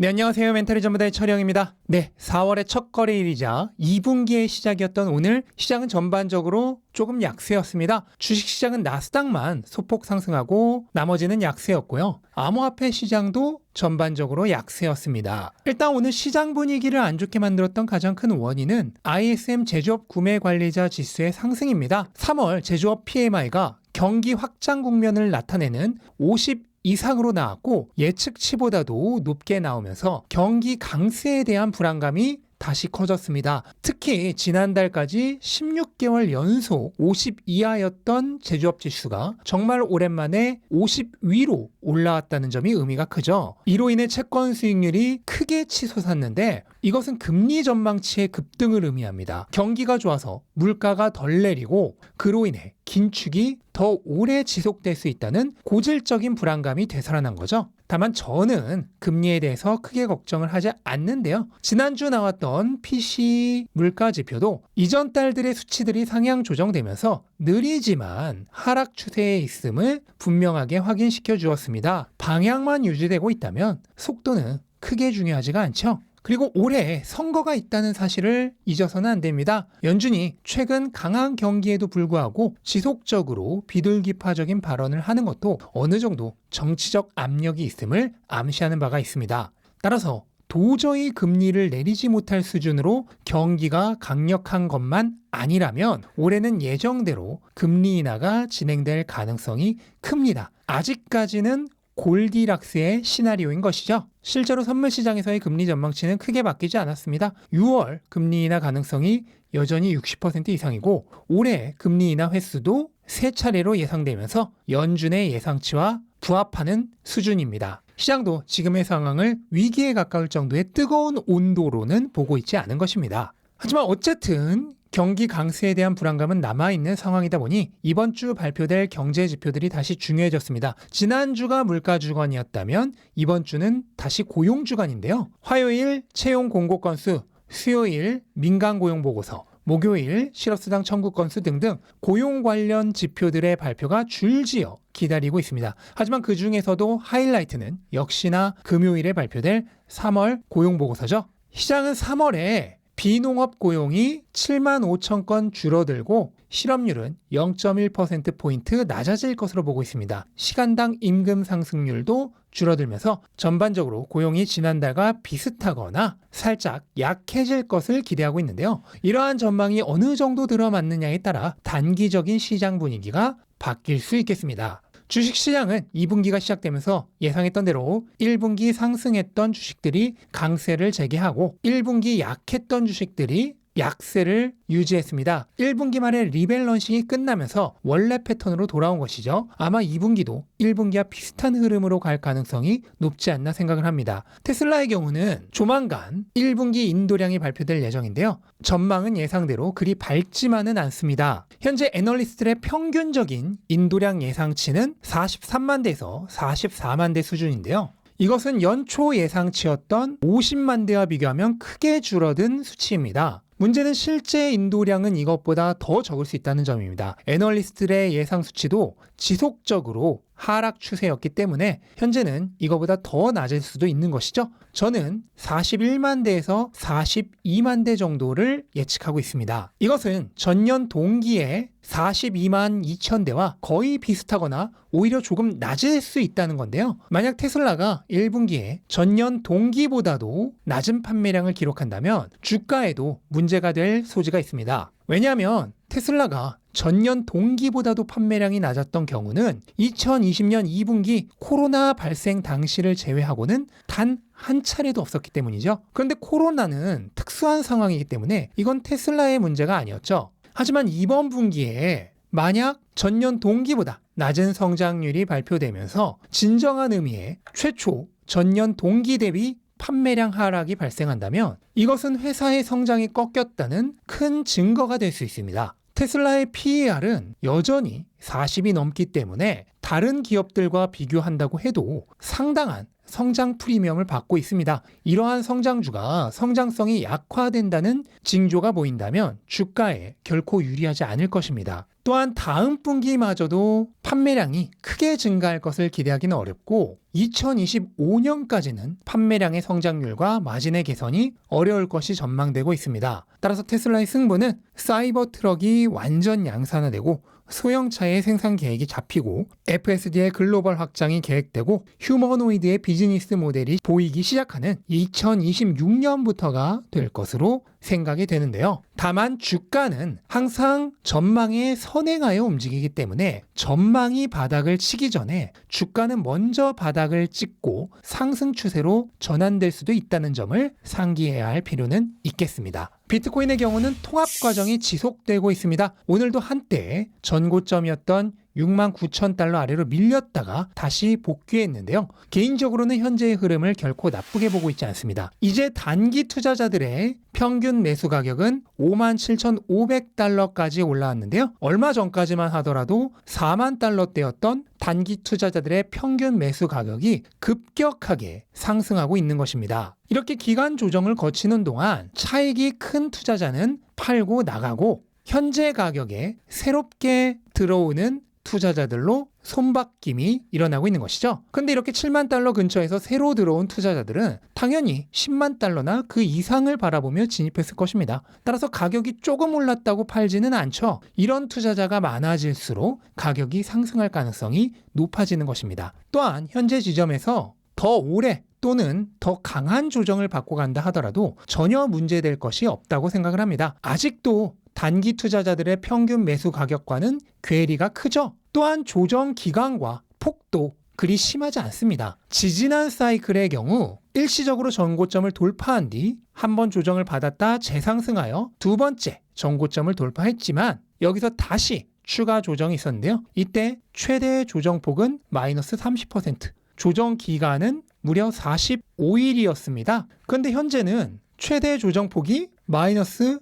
네, 안녕하세요. 멘탈의 전부다의 철영입니다. 네, 4월의 첫 거래일이자 2분기의 시작이었던 오늘 시장은 전반적으로 조금 약세였습니다. 주식시장은 나스닥만 소폭 상승하고 나머지는 약세였고요. 암호화폐 시장도 전반적으로 약세였습니다. 일단 오늘 시장 분위기를 안 좋게 만들었던 가장 큰 원인은 ISM 제조업 구매 관리자 지수의 상승입니다. 3월 제조업 PMI가 경기 확장 국면을 나타내는 50 이상으로 나왔고 예측치보다도 높게 나오면서 경기 강세에 대한 불안감이 다시 커졌습니다. 특히 지난달까지 16개월 연속 50 이하였던 제조업 지수가 정말 오랜만에 50 위로 올라왔다는 점이 의미가 크죠. 이로 인해 채권 수익률이 크게 치솟았는데 이것은 금리 전망치의 급등을 의미합니다. 경기가 좋아서 물가가 덜 내리고 그로 인해 긴축이 더 오래 지속될 수 있다는 고질적인 불안감이 되살아난 거죠. 다만 저는 금리에 대해서 크게 걱정을 하지 않는데요. 지난주 나왔던 PC 물가 지표도 이전 달들의 수치들이 상향 조정되면서 느리지만 하락 추세에 있음을 분명하게 확인시켜 주었습니다. 방향만 유지되고 있다면 속도는 크게 중요하지가 않죠. 그리고 올해 선거가 있다는 사실을 잊어서는 안 됩니다. 연준이 최근 강한 경기에도 불구하고 지속적으로 비둘기파적인 발언을 하는 것도 어느 정도 정치적 압력이 있음을 암시하는 바가 있습니다. 따라서 도저히 금리를 내리지 못할 수준으로 경기가 강력한 것만 아니라면 올해는 예정대로 금리 인하가 진행될 가능성이 큽니다. 아직까지는 골디락스의 시나리오인 것이죠. 실제로 선물 시장에서의 금리 전망치는 크게 바뀌지 않았습니다. 6월 금리 인하 가능성이 여전히 60% 이상이고 올해 금리 인하 횟수도 세 차례로 예상되면서 연준의 예상치와 부합하는 수준입니다. 시장도 지금의 상황을 위기에 가까울 정도의 뜨거운 온도로는 보고 있지 않은 것입니다. 하지만 어쨌든 경기 강세에 대한 불안감은 남아있는 상황이다 보니 이번 주 발표될 경제 지표들이 다시 중요해졌습니다. 지난주가 물가 주간이었다면 이번 주는 다시 고용 주간인데요. 화요일 채용 공고 건수, 수요일 민간 고용 보고서, 목요일 실업수당 청구 건수 등등 고용 관련 지표들의 발표가 줄지어 기다리고 있습니다. 하지만 그 중에서도 하이라이트는 역시나 금요일에 발표될 3월 고용 보고서죠. 시장은 3월에 비농업 고용이 7만 5천 건 줄어들고 실업률은 0.1%포인트 낮아질 것으로 보고 있습니다. 시간당 임금 상승률도 줄어들면서 전반적으로 고용이 지난달과 비슷하거나 살짝 약해질 것을 기대하고 있는데요. 이러한 전망이 어느 정도 들어맞느냐에 따라 단기적인 시장 분위기가 바뀔 수 있겠습니다. 주식시장은 2분기가 시작되면서 예상했던 대로 1분기 상승했던 주식들이 강세를 재개하고 1분기 약했던 주식들이 약세를 유지했습니다. 1분기 말에 리밸런싱이 끝나면서 원래 패턴으로 돌아온 것이죠. 아마 2분기도 1분기와 비슷한 흐름으로 갈 가능성이 높지 않나 생각을 합니다. 테슬라의 경우는 조만간 1분기 인도량이 발표될 예정인데요. 전망은 예상대로 그리 밝지만은 않습니다. 현재 애널리스트의 평균적인 인도량 예상치는 43만 대에서 44만 대 수준인데요. 이것은 연초 예상치였던 50만 대와 비교하면 크게 줄어든 수치입니다. 문제는 실제 인도량은 이것보다 더 적을 수 있다는 점입니다. 애널리스트의 예상 수치도 지속적으로 하락 추세였기 때문에 현재는 이거보다 더 낮을 수도 있는 것이죠. 저는 41만 대에서 42만 대 정도를 예측하고 있습니다. 이것은 전년 동기에 42만 2천 대와 거의 비슷하거나 오히려 조금 낮을 수 있다는 건데요. 만약 테슬라가 1분기에 전년 동기보다도 낮은 판매량을 기록한다면 주가에도 문제가 될 소지가 있습니다. 왜냐하면 테슬라가 전년 동기보다도 판매량이 낮았던 경우는 2020년 2분기 코로나 발생 당시를 제외하고는 단 한 차례도 없었기 때문이죠. 그런데 코로나는 특수한 상황이기 때문에 이건 테슬라의 문제가 아니었죠. 하지만 이번 분기에 만약 전년 동기보다 낮은 성장률이 발표되면서 진정한 의미의 최초 전년 동기 대비 판매량 하락이 발생한다면 이것은 회사의 성장이 꺾였다는 큰 증거가 될 수 있습니다. 테슬라의 PER은 여전히 40이 넘기 때문에 다른 기업들과 비교한다고 해도 상당한 성장 프리미엄을 받고 있습니다. 이러한 성장주가 성장성이 약화된다는 징조가 보인다면 주가에 결코 유리하지 않을 것입니다. 또한 다음 분기마저도 판매량이 크게 증가할 것을 기대하기는 어렵고 2025년까지는 판매량의 성장률과 마진의 개선이 어려울 것이 전망되고 있습니다. 따라서 테슬라의 승부는 사이버 트럭이 완전 양산화되고 소형차의 생산 계획이 잡히고 FSD의 글로벌 확장이 계획되고 휴머노이드의 비즈니스 모델이 보이기 시작하는 2026년부터가 될 것으로 생각이 되는데요. 다만 주가는 항상 전망에 선행하여 움직이기 때문에 전망이 바닥을 치기 전에 주가는 먼저 바닥을 찍고 상승 추세로 전환될 수도 있다는 점을 상기해야 할 필요는 있겠습니다. 비트코인의 경우는 통합 과정이 지속되고 있습니다. 오늘도 한때 전고점이었던 6만 9천 달러 아래로 밀렸다가 다시 복귀했는데요. 개인적으로는 현재의 흐름을 결코 나쁘게 보고 있지 않습니다. 이제 단기 투자자들의 평균 매수 가격은 5만 7,500달러까지 올라왔는데요. 얼마 전까지만 하더라도 4만 달러대였던 단기 투자자들의 평균 매수 가격이 급격하게 상승하고 있는 것입니다. 이렇게 기간 조정을 거치는 동안 차익이 큰 투자자는 팔고 나가고 현재 가격에 새롭게 들어오는 투자자들로 손바뀜이 일어나고 있는 것이죠. 근데 이렇게 7만 달러 근처에서 새로 들어온 투자자들은 당연히 10만 달러나 그 이상을 바라보며 진입했을 것입니다. 따라서 가격이 조금 올랐다고 팔지는 않죠. 이런 투자자가 많아질수록 가격이 상승할 가능성이 높아지는 것입니다. 또한 현재 지점에서 더 오래 또는 더 강한 조정을 받고 간다 하더라도 전혀 문제될 것이 없다고 생각을 합니다. 아직도 단기 투자자들의 평균 매수 가격과는 괴리가 크죠. 또한 조정 기간과 폭도 그리 심하지 않습니다. 지지난 사이클의 경우 일시적으로 전고점을 돌파한 뒤 한 번 조정을 받았다 재상승하여 두 번째 전고점을 돌파했지만 여기서 다시 추가 조정이 있었는데요. 이때 최대 조정폭은 마이너스 30%, 조정 기간은 무려 45일이었습니다. 그런데 현재는 최대 조정폭이 마이너스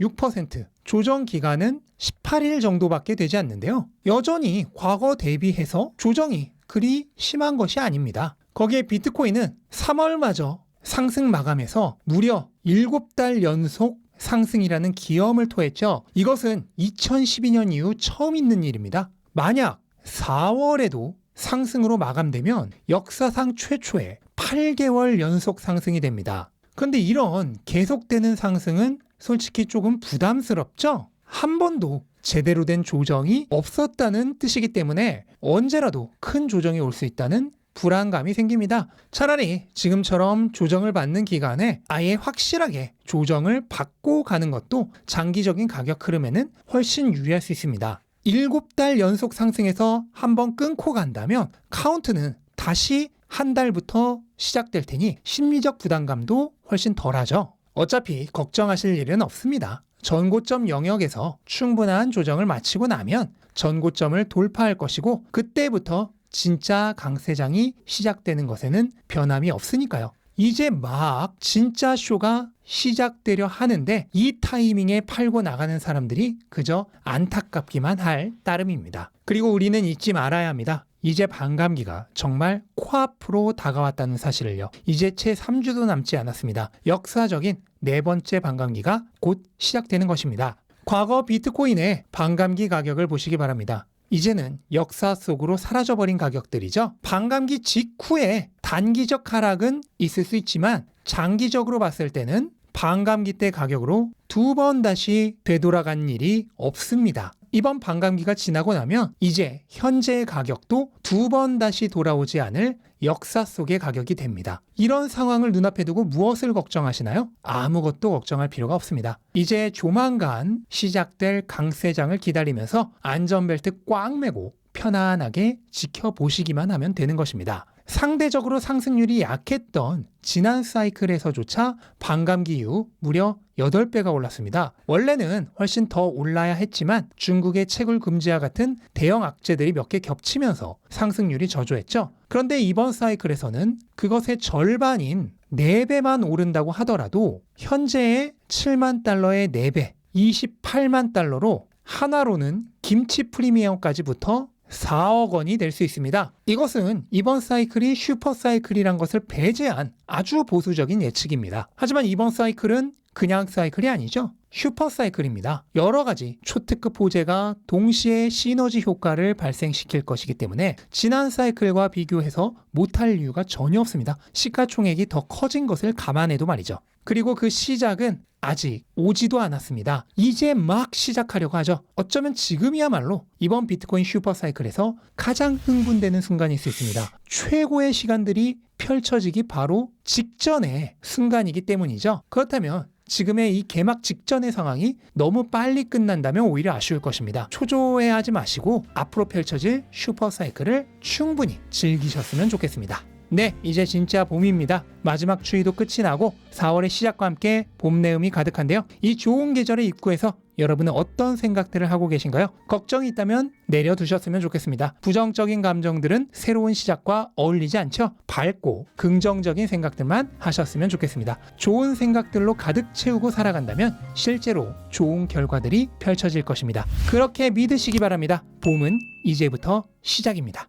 17.6%, 조정 기간은 18일 정도밖에 되지 않는데요. 여전히 과거 대비해서 조정이 그리 심한 것이 아닙니다. 거기에 비트코인은 3월마저 상승 마감해서 무려 7달 연속 상승이라는 기염을 토했죠. 이것은 2012년 이후 처음 있는 일입니다. 만약 4월에도 상승으로 마감되면 역사상 최초의 8개월 연속 상승이 됩니다. 근데 이런 계속되는 상승은 솔직히 조금 부담스럽죠? 한 번도 제대로 된 조정이 없었다는 뜻이기 때문에 언제라도 큰 조정이 올 수 있다는 불안감이 생깁니다. 차라리 지금처럼 조정을 받는 기간에 아예 확실하게 조정을 받고 가는 것도 장기적인 가격 흐름에는 훨씬 유리할 수 있습니다. 7달 연속 상승해서 한번 끊고 간다면 카운트는 다시 한 달부터 시작될 테니 심리적 부담감도 훨씬 덜하죠. 어차피 걱정하실 일은 없습니다. 전고점 영역에서 충분한 조정을 마치고 나면 전고점을 돌파할 것이고 그때부터 진짜 강세장이 시작되는 것에는 변함이 없으니까요. 이제 막 진짜 쇼가 시작되려 하는데 이 타이밍에 팔고 나가는 사람들이 그저 안타깝기만 할 따름입니다. 그리고 우리는 잊지 말아야 합니다. 이제 반감기가 정말 코앞으로 다가왔다는 사실을요. 이제 채 3주도 남지 않았습니다. 역사적인 네 번째 반감기가 곧 시작되는 것입니다. 과거 비트코인의 반감기 가격을 보시기 바랍니다. 이제는 역사 속으로 사라져버린 가격들이죠. 반감기 직후에 단기적 하락은 있을 수 있지만 장기적으로 봤을 때는 반감기 때 가격으로 두 번 다시 되돌아간 일이 없습니다. 이번 반감기가 지나고 나면 이제 현재의 가격도 두 번 다시 돌아오지 않을 역사 속의 가격이 됩니다. 이런 상황을 눈앞에 두고 무엇을 걱정하시나요? 아무것도 걱정할 필요가 없습니다. 이제 조만간 시작될 강세장을 기다리면서 안전벨트 꽉 매고 편안하게 지켜보시기만 하면 되는 것입니다. 상대적으로 상승률이 약했던 지난 사이클에서조차 반감기 이후 무려 8배가 올랐습니다. 원래는 훨씬 더 올라야 했지만 중국의 채굴 금지와 같은 대형 악재들이 몇 개 겹치면서 상승률이 저조했죠. 그런데 이번 사이클에서는 그것의 절반인 4배만 오른다고 하더라도 현재의 7만 달러의 4배, 28만 달러로 하나로는 김치 프리미엄까지 붙어 4억 원이 될 수 있습니다. 이것은 이번 사이클이 슈퍼 사이클이란 것을 배제한 아주 보수적인 예측입니다. 하지만 이번 사이클은 그냥 사이클이 아니죠. 슈퍼 사이클입니다. 여러 가지 초특급 호재가 동시에 시너지 효과를 발생시킬 것이기 때문에 지난 사이클과 비교해서 못할 이유가 전혀 없습니다. 시가총액이 더 커진 것을 감안해도 말이죠. 그리고 그 시작은 아직 오지도 않았습니다. 이제 막 시작하려고 하죠. 어쩌면 지금이야말로 이번 비트코인 슈퍼 사이클에서 가장 흥분되는 순간일 수 있습니다. 최고의 시간들이 펼쳐지기 바로 직전의 순간이기 때문이죠. 그렇다면 지금의 이 개막 직전의 상황이 너무 빨리 끝난다면 오히려 아쉬울 것입니다. 초조해하지 마시고 앞으로 펼쳐질 슈퍼 사이클을 충분히 즐기셨으면 좋겠습니다. 네, 이제 진짜 봄입니다. 마지막 추위도 끝이 나고 4월의 시작과 함께 봄 내음이 가득한데요. 이 좋은 계절에 입구해서 여러분은 어떤 생각들을 하고 계신가요? 걱정이 있다면 내려두셨으면 좋겠습니다. 부정적인 감정들은 새로운 시작과 어울리지 않죠? 밝고 긍정적인 생각들만 하셨으면 좋겠습니다. 좋은 생각들로 가득 채우고 살아간다면 실제로 좋은 결과들이 펼쳐질 것입니다. 그렇게 믿으시기 바랍니다. 봄은 이제부터 시작입니다.